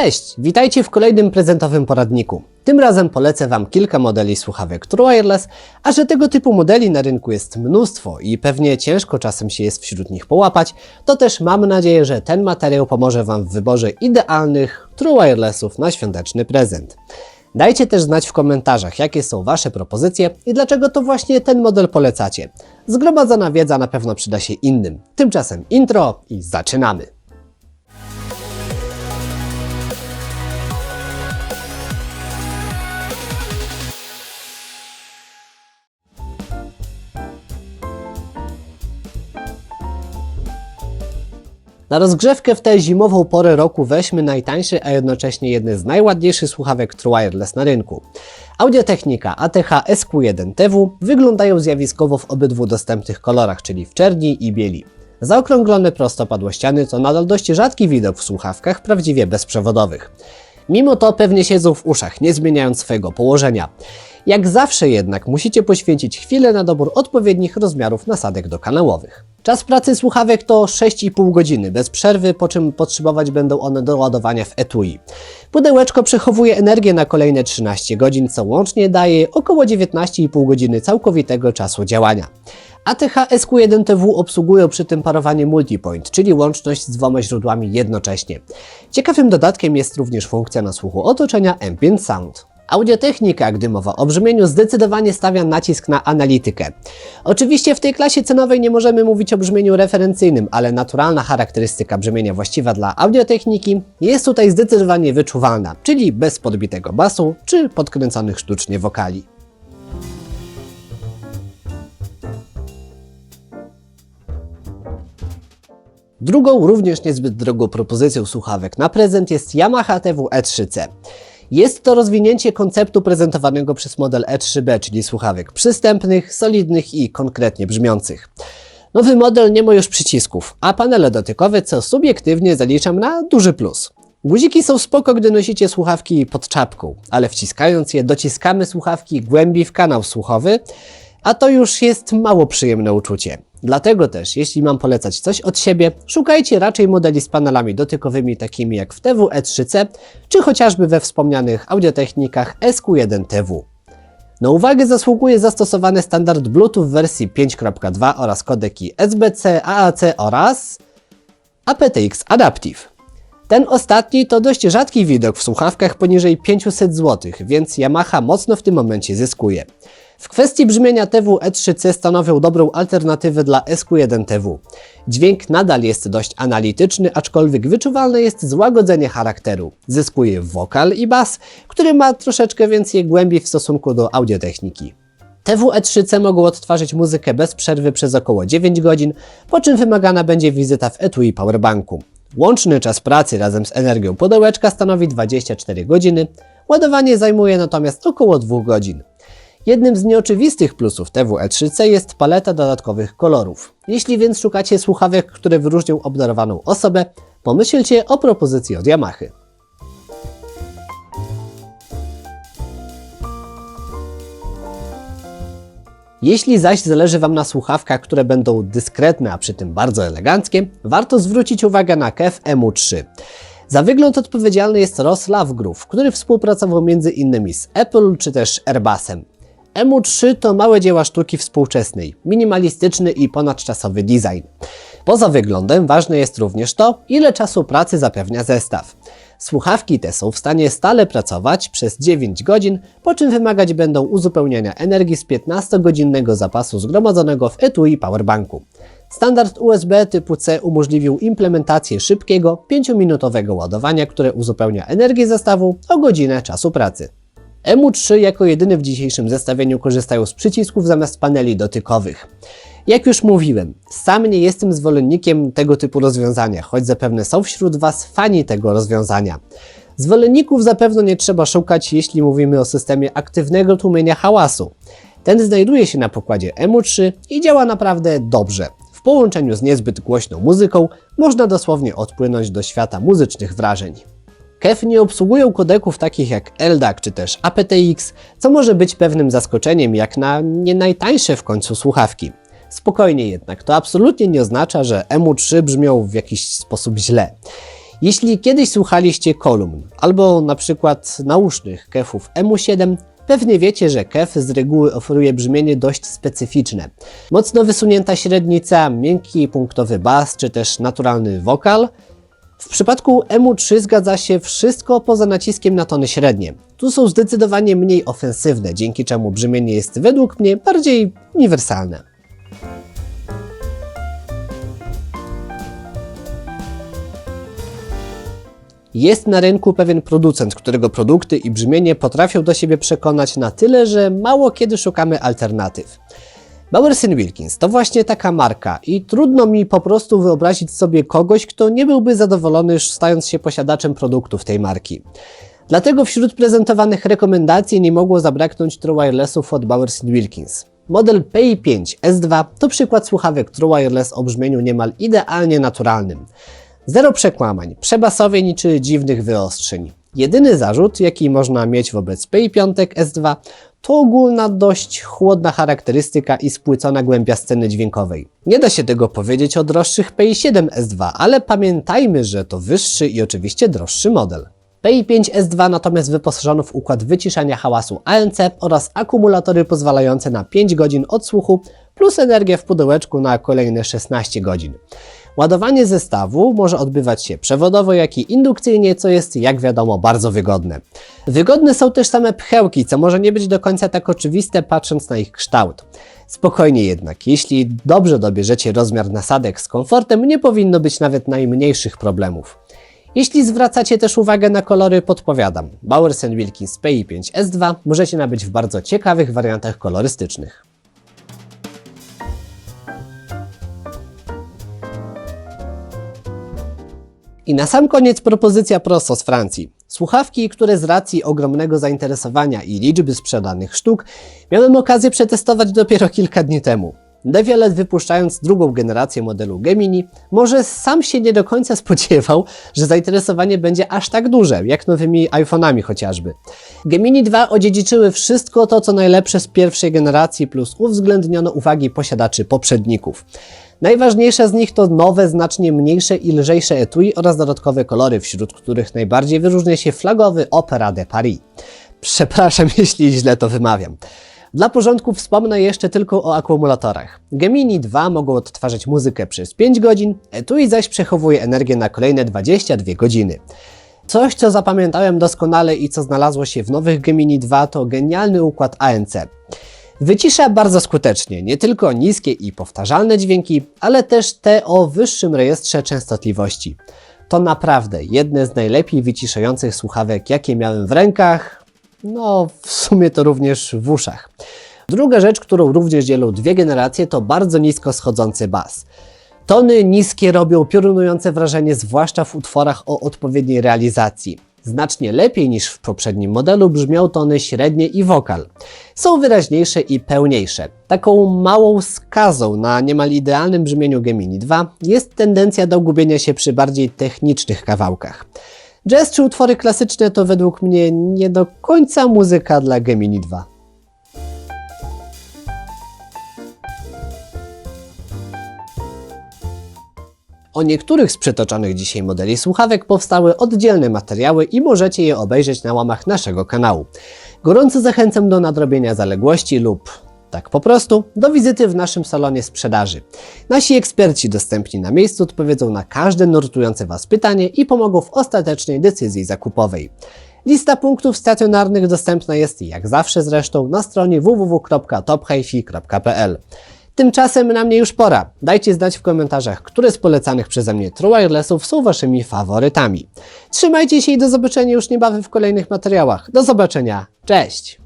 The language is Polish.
Cześć, witajcie w kolejnym prezentowym poradniku. Tym razem polecę Wam kilka modeli słuchawek True Wireless, a że tego typu modeli na rynku jest mnóstwo i pewnie ciężko czasem się jest wśród nich połapać, to też mam nadzieję, że ten materiał pomoże Wam w wyborze idealnych True Wirelessów na świąteczny prezent. Dajcie też znać w komentarzach, jakie są Wasze propozycje i dlaczego to właśnie ten model polecacie. Zgromadzona wiedza na pewno przyda się innym. Tymczasem intro i zaczynamy. Na rozgrzewkę w tę zimową porę roku weźmy najtańszy, a jednocześnie jedny z najładniejszych słuchawek True Wireless na rynku. Audiotechnika ATH SQ1TW wyglądają zjawiskowo w obydwu dostępnych kolorach, czyli w czerni i bieli. Zaokrąglone prostopadłościany to nadal dość rzadki widok w słuchawkach prawdziwie bezprzewodowych. Mimo to pewnie siedzą w uszach, nie zmieniając swojego położenia. Jak zawsze jednak musicie poświęcić chwilę na dobór odpowiednich rozmiarów nasadek dokanałowych. Czas pracy słuchawek to 6,5 godziny bez przerwy, po czym potrzebować będą one do ładowania w etui. Pudełeczko przechowuje energię na kolejne 13 godzin, co łącznie daje około 19,5 godziny całkowitego czasu działania. ATH SQ1TW obsługują przy tym parowanie multipoint, czyli łączność z dwoma źródłami jednocześnie. Ciekawym dodatkiem jest również funkcja nasłuchu otoczenia Ambient Sound. Audiotechnika, gdy mowa o brzmieniu, zdecydowanie stawia nacisk na analitykę. Oczywiście w tej klasie cenowej nie możemy mówić o brzmieniu referencyjnym, ale naturalna charakterystyka brzmienia właściwa dla audiotechniki jest tutaj zdecydowanie wyczuwalna, czyli bez podbitego basu czy podkręconych sztucznie wokali. Drugą, również niezbyt drogą propozycją słuchawek na prezent jest Yamaha TW E3C. Jest to rozwinięcie konceptu prezentowanego przez model E3B, czyli słuchawek przystępnych, solidnych i konkretnie brzmiących. Nowy model nie ma już przycisków, a panele dotykowe, co subiektywnie zaliczam na duży plus. Guziki są spoko, gdy nosicie słuchawki pod czapką, ale wciskając je dociskamy słuchawki głębiej w kanał słuchowy, a to już jest mało przyjemne uczucie. Dlatego też, jeśli mam polecać coś od siebie, szukajcie raczej modeli z panelami dotykowymi takimi jak w TW E3C, czy chociażby we wspomnianych audiotechnikach SQ1TW. Na uwagę zasługuje zastosowany standard Bluetooth w wersji 5.2 oraz kodeki SBC, AAC oraz aptX Adaptive. Ten ostatni to dość rzadki widok w słuchawkach poniżej 500 zł, więc Yamaha mocno w tym momencie zyskuje. W kwestii brzmienia TW E3C stanowią dobrą alternatywę dla SQ1TW. Dźwięk nadal jest dość analityczny, aczkolwiek wyczuwalne jest złagodzenie charakteru. Zyskuje wokal i bas, który ma troszeczkę więcej głębi w stosunku do audiotechniki. TW E3C mogą odtwarzać muzykę bez przerwy przez około 9 godzin, po czym wymagana będzie wizyta w etui powerbanku. Łączny czas pracy razem z energią pudełeczka stanowi 24 godziny, ładowanie zajmuje natomiast około 2 godzin. Jednym z nieoczywistych plusów TW E3C jest paleta dodatkowych kolorów. Jeśli więc szukacie słuchawek, które wyróżnią obdarowaną osobę, pomyślcie o propozycji od Yamahy. Jeśli zaś zależy Wam na słuchawkach, które będą dyskretne, a przy tym bardzo eleganckie, warto zwrócić uwagę na KEF MU3. Za wygląd odpowiedzialny jest Ross Lovegrove, który współpracował m.in. z Apple czy też Airbusem. MU3 to małe dzieła sztuki współczesnej, minimalistyczny i ponadczasowy design. Poza wyglądem ważne jest również to, ile czasu pracy zapewnia zestaw. Słuchawki te są w stanie stale pracować przez 9 godzin, po czym wymagać będą uzupełniania energii z 15-godzinnego zapasu zgromadzonego w etui powerbanku. Standard USB typu C umożliwił implementację szybkiego, 5-minutowego ładowania, które uzupełnia energię zestawu o godzinę czasu pracy. MU3 jako jedyny w dzisiejszym zestawieniu korzystają z przycisków zamiast paneli dotykowych. Jak już mówiłem, sam nie jestem zwolennikiem tego typu rozwiązania, choć zapewne są wśród Was fani tego rozwiązania. Zwolenników zapewne nie trzeba szukać, jeśli mówimy o systemie aktywnego tłumienia hałasu. Ten znajduje się na pokładzie MU3 i działa naprawdę dobrze. W połączeniu z niezbyt głośną muzyką można dosłownie odpłynąć do świata muzycznych wrażeń. KEF nie obsługują kodeków takich jak LDAC czy też aptX, co może być pewnym zaskoczeniem jak na nie najtańsze w końcu słuchawki. Spokojnie jednak, to absolutnie nie oznacza, że MU3 brzmią w jakiś sposób źle. Jeśli kiedyś słuchaliście kolumn albo na przykład nausznych kefów EMU7, pewnie wiecie, że kef z reguły oferuje brzmienie dość specyficzne. Mocno wysunięta średnica, miękki punktowy bas czy też naturalny wokal. W przypadku EMU3 zgadza się wszystko poza naciskiem na tony średnie. Tu są zdecydowanie mniej ofensywne, dzięki czemu brzmienie jest według mnie bardziej uniwersalne. Jest na rynku pewien producent, którego produkty i brzmienie potrafią do siebie przekonać na tyle, że mało kiedy szukamy alternatyw. Bowers Wilkins to właśnie taka marka i trudno mi po prostu wyobrazić sobie kogoś, kto nie byłby zadowolony stając się posiadaczem produktów tej marki. Dlatego wśród prezentowanych rekomendacji nie mogło zabraknąć True Wirelessów od Bowers Wilkins. Model PI5 S2 to przykład słuchawek True Wireless o brzmieniu niemal idealnie naturalnym. Zero przekłamań, przebasowień czy dziwnych wyostrzeń. Jedyny zarzut, jaki można mieć wobec PI5 S2, to ogólna dość chłodna charakterystyka i spłycona głębia sceny dźwiękowej. Nie da się tego powiedzieć o droższych PI7 S2, ale pamiętajmy, że to wyższy i oczywiście droższy model. PI5 S2 natomiast wyposażono w układ wyciszania hałasu ANC oraz akumulatory pozwalające na 5 godzin odsłuchu plus energię w pudełeczku na kolejne 16 godzin. Ładowanie zestawu może odbywać się przewodowo, jak i indukcyjnie, co jest, jak wiadomo, bardzo wygodne. Wygodne są też same pchełki, co może nie być do końca tak oczywiste, patrząc na ich kształt. Spokojnie jednak, jeśli dobrze dobierzecie rozmiar nasadek z komfortem, nie powinno być nawet najmniejszych problemów. Jeśli zwracacie też uwagę na kolory, podpowiadam. Bowers Wilkins PI5 S2 możecie nabyć w bardzo ciekawych wariantach kolorystycznych. I na sam koniec propozycja prosto z Francji. Słuchawki, które z racji ogromnego zainteresowania i liczby sprzedanych sztuk miałem okazję przetestować dopiero kilka dni temu. Devialet wypuszczając drugą generację modelu Gemini, może sam się nie do końca spodziewał, że zainteresowanie będzie aż tak duże, jak nowymi iPhone'ami chociażby. Gemini 2 odziedziczyły wszystko to, co najlepsze z pierwszej generacji, plus uwzględniono uwagi posiadaczy poprzedników. Najważniejsze z nich to nowe, znacznie mniejsze i lżejsze etui oraz dodatkowe kolory, wśród których najbardziej wyróżnia się flagowy Opera de Paris. Przepraszam, jeśli źle to wymawiam. Dla porządku wspomnę jeszcze tylko o akumulatorach. Gemini 2 mogą odtwarzać muzykę przez 5 godzin, etui zaś przechowuje energię na kolejne 22 godziny. Coś, co zapamiętałem doskonale i co znalazło się w nowych Gemini 2 to genialny układ ANC. Wycisza bardzo skutecznie nie tylko niskie i powtarzalne dźwięki, ale też te o wyższym rejestrze częstotliwości. To naprawdę jedne z najlepiej wyciszających słuchawek, jakie miałem w rękach, no w sumie to również w uszach. Druga rzecz, którą również dzielą dwie generacje, to bardzo nisko schodzący bas. Tony niskie robią piorunujące wrażenie, zwłaszcza w utworach o odpowiedniej realizacji. Znacznie lepiej niż w poprzednim modelu brzmią tony średnie i wokal. Są wyraźniejsze i pełniejsze. Taką małą skazą na niemal idealnym brzmieniu Gemini 2 jest tendencja do gubienia się przy bardziej technicznych kawałkach. Jazz czy utwory klasyczne to według mnie nie do końca muzyka dla Gemini 2. O niektórych z przytoczonych dzisiaj modeli słuchawek powstały oddzielne materiały i możecie je obejrzeć na łamach naszego kanału. Gorąco zachęcam do nadrobienia zaległości lub tak po prostu, do wizyty w naszym salonie sprzedaży. Nasi eksperci dostępni na miejscu odpowiedzą na każde nurtujące Was pytanie i pomogą w ostatecznej decyzji zakupowej. Lista punktów stacjonarnych dostępna jest jak zawsze zresztą na stronie www.tophifi.pl. Tymczasem na mnie już pora. Dajcie znać w komentarzach, które z polecanych przeze mnie True Wirelessów są Waszymi faworytami. Trzymajcie się i do zobaczenia już niebawem w kolejnych materiałach. Do zobaczenia. Cześć!